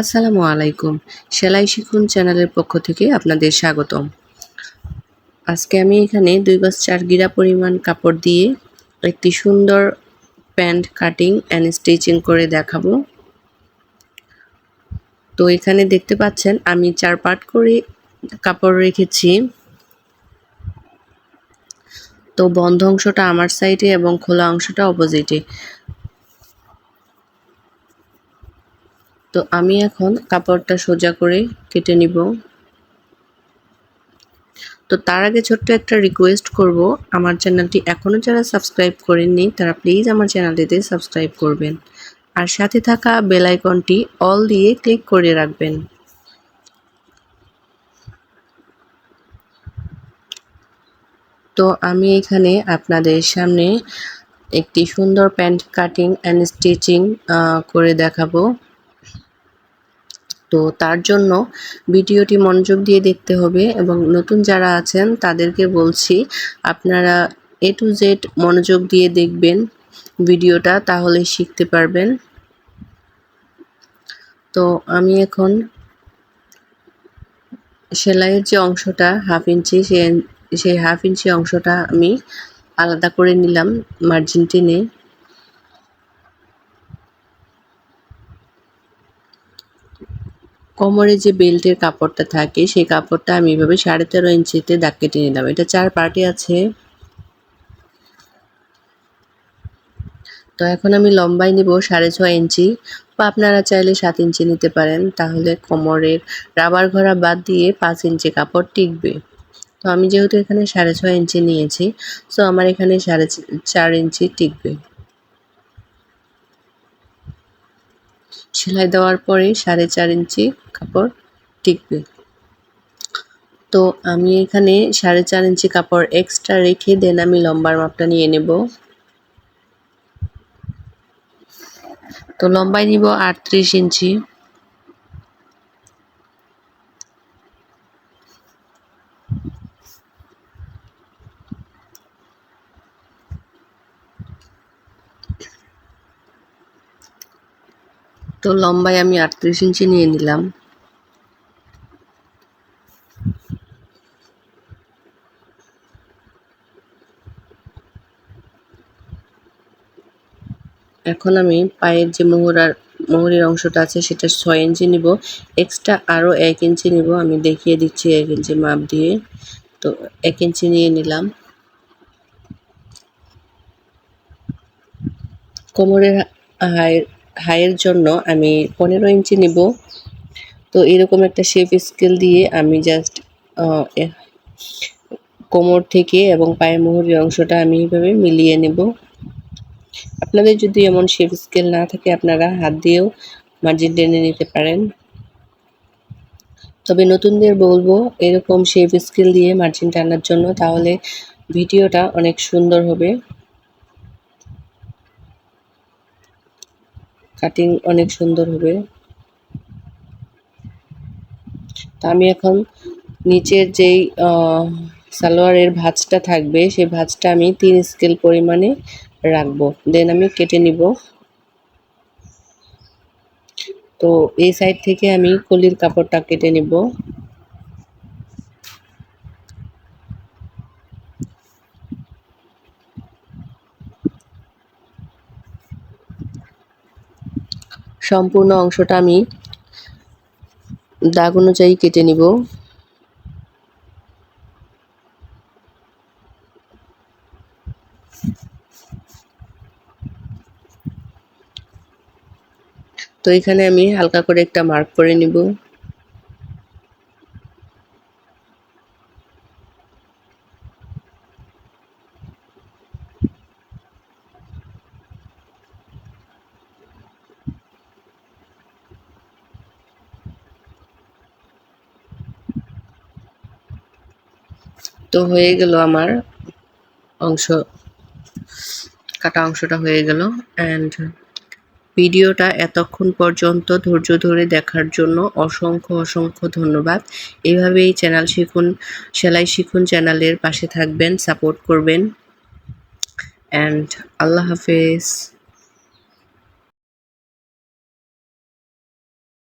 আসসালামু আলাইকুম। সেলাই শিখুন চ্যানেলের পক্ষ থেকে আপনাদের স্বাগতম। আজকে আমি এখানে দুই গজ চার গিরা পরিমাণ কাপড় দিয়ে একটি সুন্দর প্যান্ট কাটিং অ্যান্ড স্টিচিং করে দেখাবো। তো এখানে দেখতে পাচ্ছেন, আমি চার পাট করে কাপড় রেখেছি। তো বন্ধ অংশটা আমার সাইডে এবং খোলা অংশটা অপোজিটে তো আমি এখন কাপড়টা সোজা করে কেটে নিব। তো তার আগে ছোট্ট একটা রিকোয়েস্ট করব। আমার চ্যানেলটি এখনও যারা সাবস্ক্রাইব করেননি, তারা প্লিজ আমার চ্যানেলটিতে সাবস্ক্রাইব করবেন। আর সাথে থাকা বেল আইকনটি অল দিয়ে ক্লিক করে রাখবেন। তো আমি এখানে আপনাদের সামনে একটি সুন্দর প্যান্ট কাটিং অ্যান্ড স্টিচিং করে দেখাবো। তো তার জন্য ভিডিওটি মনোযোগ দিয়ে দেখতে হবে এবং নতুন যারা আছেন, তাদেরকে বলছি আপনারা এ টু জেড মনোযোগ দিয়ে দেখবেন ভিডিওটা, তাহলে শিখতে পারবেন। তো আমি এখন সেলাইয়ের যে অংশটা, হাফ ইঞ্চি সেই হাফ ইঞ্চি অংশটা আমি আলাদা করে নিলাম মার্জিন টেনে কোমরে যে বেল্টের কাপড়টা থাকে, সেই কাপড়টা আমি এভাবে সাড়ে তেরো ইঞ্চিতে দাগ কেটে নিলাম। এটা চার পার্টি আছে। তো এখন আমি লম্বাই নিব সাড়ে ছয় ইঞ্চি। বা আপনারা চাইলে সাত ইঞ্চি নিতে পারেন, তাহলে কোমরের রাবার ঘোরা বাদ দিয়ে পাঁচ ইঞ্চি কাপড় টিকবে। তো আমি যেহেতু এখানে সাড়ে ছয় ইঞ্চি নিয়েছি সো আমার এখানে সাড়ে চার ইঞ্চি টিকবে। সেলাই দেওয়ার পরে সাড়ে চার ইঞ্চি কাপড় টিকবে। তো আমি এখানে সাড়ে চার ইঞ্চি কাপড় এক্সট্রা রেখে দেন আমি লম্বার মাপটা নিয়ে নেব। তো লম্বায় নিব আটত্রিশ ইঞ্চি। তো লম্বায় আমি আটত্রিশ ইঞ্চি নিয়ে নিলাম। এখন আমি পায়ের যে মোহরার, মোহরের অংশটা আছে সেটা ছয় ইঞ্চি নিব। এক্সট্রা আরও এক ইঞ্চি নিব। আমি দেখিয়ে দিচ্ছি এক ইঞ্চি মাপ দিয়ে। তো এক ইঞ্চি নিয়ে নিলাম। কোমরের হাইয়ের হাইয়ের জন্য আমি পনেরো ইঞ্চি নিব। তো এরকম একটা শেপ স্কেল দিয়ে আমি জাস্ট কোমর থেকে এবং পায়ের মোহরের অংশটা আমি এইভাবে মিলিয়ে নেব। আপনাদের যদি এমন শেপ স্কেল না থাকে, আপনারা হাত দিয়েও মার্জিন টেনে নিতে পারেন। তবে নতুনদের বলব, এরকম শেপ স্কেল দিয়ে মার্জিন টানার জন্য তাহলে ভিডিওটা অনেক সুন্দর হবে। কাটিং অনেক সুন্দর হবে। তা আমি এখন নিচের যেই সালোয়ারের ভাঁজটা থাকবে, সেই ভাঁজটা আমি তিন স্কেল পরিমাণে রাখব। দেন আমি কেটে নিব। তো এই সাইড থেকে আমি কলির কাপড়টা কেটে নিব। সম্পূর্ণ অংশটা আমি দাগ অনুযায়ী কেটে নিব। তো এখানে আমি হালকা করে একটা মার্ক করে নিব। তো হয়ে গেল আমার অংশ, কাটা অংশটা হয়ে গেল। অ্যান্ড ভিডিওটা এতক্ষণ পর্যন্ত ধৈর্য ধরে দেখার জন্য অসংখ্য অসংখ্য ধন্যবাদ। এভাবেই চ্যানেল শিখুন, সেলাই শিখুন চ্যানেলের পাশে থাকবেন, সাপোর্ট করবেন। অ্যান্ড আল্লাহ হাফেজ।